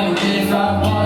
เป็น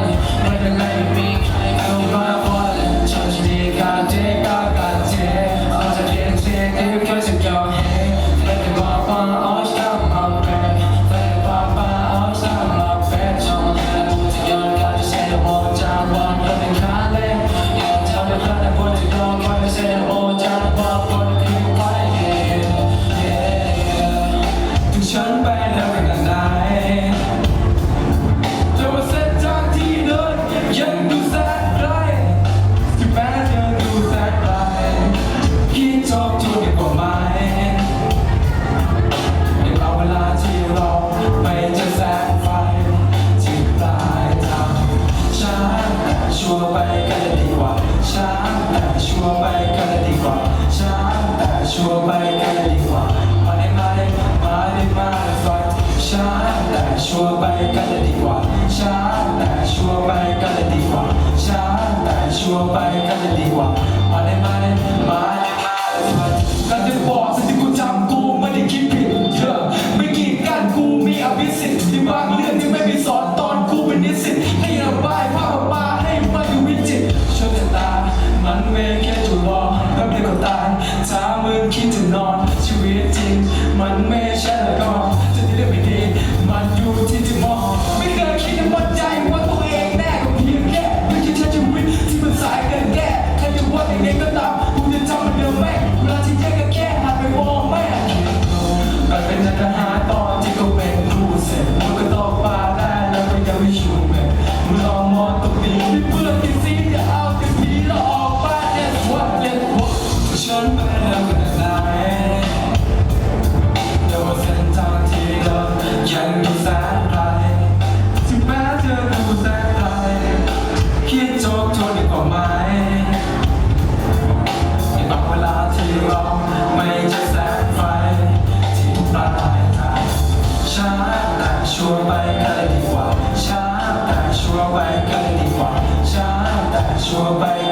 说白。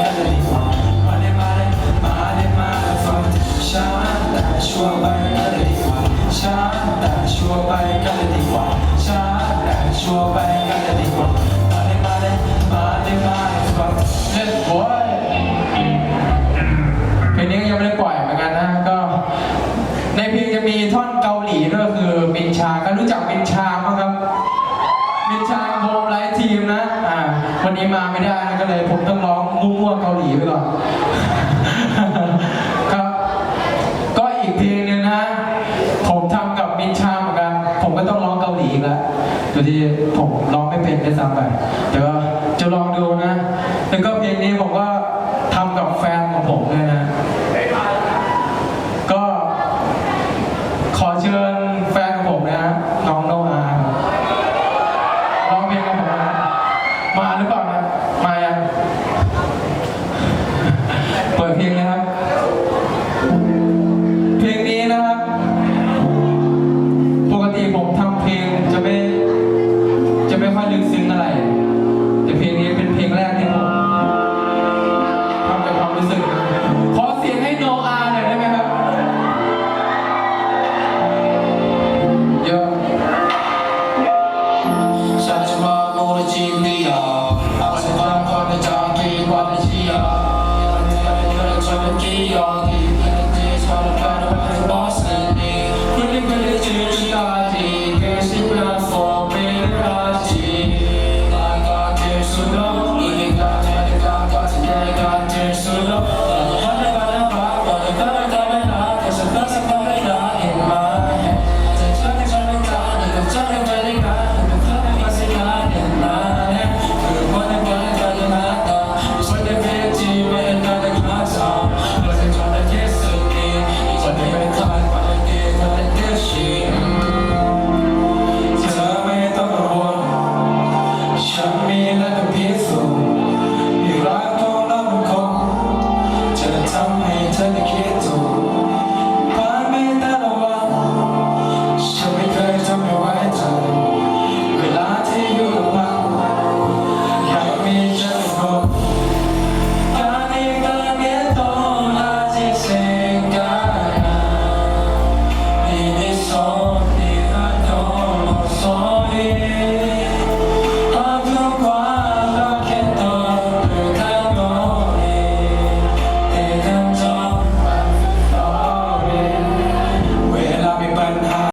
ที่ผมร้องไม่เป็นได้ซ้ำไปแต่ก็จะลองดูนะ